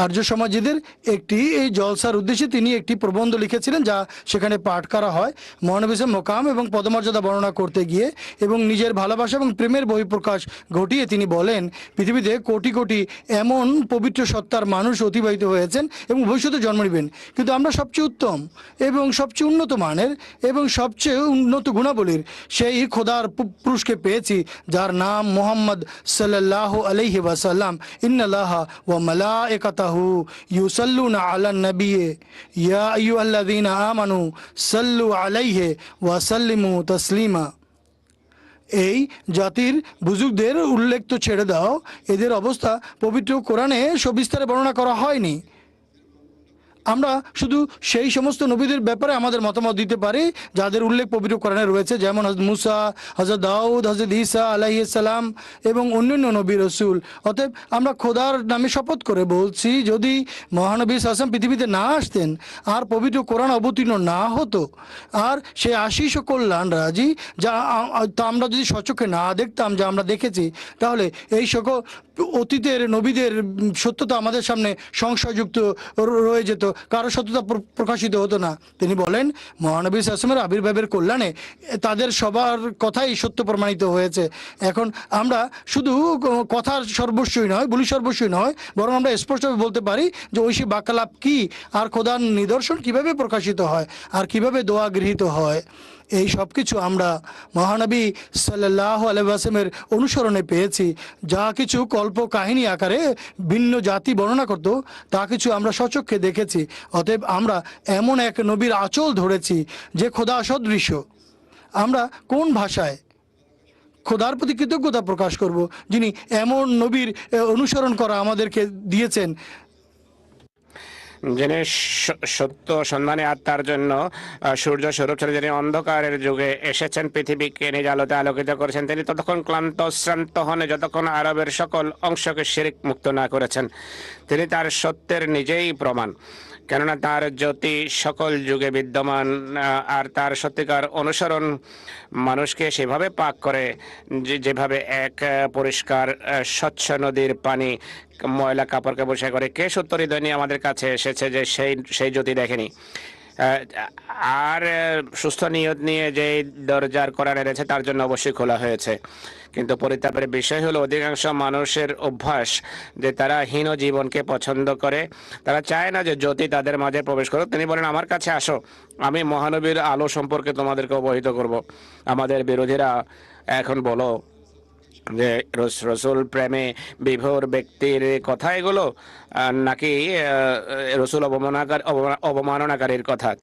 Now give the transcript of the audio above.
আর্য সমাজীদের একটি এই জলসার উদ্দেশ্যে তিনি একটি প্রবন্ধ লিখেছিলেন যা সেখানে পাঠ করা হয়। মহানবীসের মোকাম এবং পদমর্যাদা বর্ণনা করতে গিয়ে এবং নিজের ভালোবাসা এবং প্রেমের বহিঃপ্রকাশ ঘটিয়ে তিনি বলেন, পৃথিবীতে কোটি কোটি এমন পবিত্র সত্তার মানুষ অতিবাহিত হয়েছেন এবং ভবিষ্যতে জন্ম নেবেন। কিন্তু আমরা সবচেয়ে উত্তম এবং সবচেয়ে উন্নত মানের এবং সবচেয়ে উন্নত গুণাবলীর সেই খোদার পুরুষকে পেয়েছি, যার নাম মোহাম্মদ সাল্লাহ আলহি ওয়াসাল্লাম। ইন্নাল্লাহ ওয়া মালাইকাতাহু ইউসাল্লুনা আলান নবিয়ে। ইয়া আইয়ুহাল্লাযীনা আমানু সাল্লু আলাইহি ওয়া সাল্লিমু তাসলিমা। এই জাতির বুজুগদের উল্লেখ তো ছেড়ে দাও। এদের অবস্থা পবিত্র কোরআনে সবিস্তারে বর্ণনা করা হয়নি। আমরা শুধু সেই সমস্ত নবীদের ব্যাপারে আমাদের মতামত দিতে পারি, যাদের উল্লেখ পবিত্র কোরআনে রয়েছে, যেমন হজরত মুসা হজরত দাউদ হজরত ঈসা আলাইসালাম এবং অন্যান্য নবী রসুল। অতএব আমরা খোদার নামে শপথ করে বলছি, যদি মহানবী আসলাম পৃথিবীতে না আসতেন, আর পবিত্র কোরআন অবতীর্ণ না হতো, আর সে আশিস কল্যাণ রাজি, যা আমরা যদি সচক্ষে না দেখতাম, যা আমরা দেখেছি, তাহলে এই সকল অতীতের নবীদের সত্যতা আমাদের সামনে সংশয়যুক্ত রয়ে যেত। কারও সত্যতা প্র- প্রকাশিত হতো না। তিনি বলেন, মহানবী আসলামের আবির্ভাবের কল্যাণে তাদের সবার কথাই সত্য প্রমাণিত হয়েছে। এখন আমরা শুধু কথার সর্বস্বই নয়, বলি সর্বস্বই নয়, বরং আমরা স্পষ্টভাবে বলতে পারি যে ঐশী বাক্যালাপ কি, আর খোদার নিদর্শন কীভাবে প্রকাশিত হয়, আর কীভাবে দোয়া গৃহীত হয়। এই সব কিছু আমরা মহানবী সাল্লাহ আলহামের অনুসরণে পেয়েছি। যা কিছু কল্প কাহিনী আকারে ভিন্ন জাতি বর্ণনা করত, তা কিছু আমরা সচক্ষে দেখেছি। অতএব আমরা এমন এক নবীর আঁচল ধরেছি যে খোদা সদৃশ্য আমরা কোন ভাষায় খোদার প্রতি কৃতজ্ঞতা প্রকাশ করব, যিনি এমন নবীর অনুসরণ করা আমাদেরকে দিয়েছেন যিনি সত্য সন্ধানে আত্মার জন্য সূর্য স্বরূপ ছেড়ে যিনি অন্ধকারের যুগে এসেছেন, পৃথিবীকে নিজ আলোতে আলোকিত করেছেন, তিনি ততক্ষণ ক্লান্ত শ্রান্ত হন যতক্ষণ আরবের সকল অংশকে শিরিক মুক্ত না করেছেন। তিনি তার সত্যের নিজেই প্রমাণ। কেননা তার জ্যোতি সকল যুগে বিদ্যমান আর তার সত্যিকার অনুসরণ মানুষকে সেভাবে পাক করে যেভাবে এক পরিষ্কার স্বচ্ছ নদীর পানি ময়লা কাপড়কে বসে করে। কে সত্তর হৃদয় নিয়ে আমাদের কাছে এসেছে যে সেই সেই জ্যোতি দেখেনি? আর সুস্থ নিয়ত নিয়ে যে দরজার কোরআন এনেছে তার জন্য অবশ্যই খোলা হয়েছে। কিন্তু পরিতাপের বিষয় হলো, অধিকাংশ মানুষের অভ্যাস যে তারা হীন জীবনকে পছন্দ করে, তারা চায় না যে জ্যোতি তাদের মাঝে প্রবেশ করুক। তিনি বলেন, আমার কাছে আসো, আমি মহানবীর আলো সম্পর্কে তোমাদেরকে অবহিত করব। আমাদের বিরোধীরা এখন বলো যে রস- রসুল প্রেমে বিভোর ব্যক্তির কথা এগুলো নাকি রসুল অবমাননাকার অবমা- অবমাননাকারীর কথা?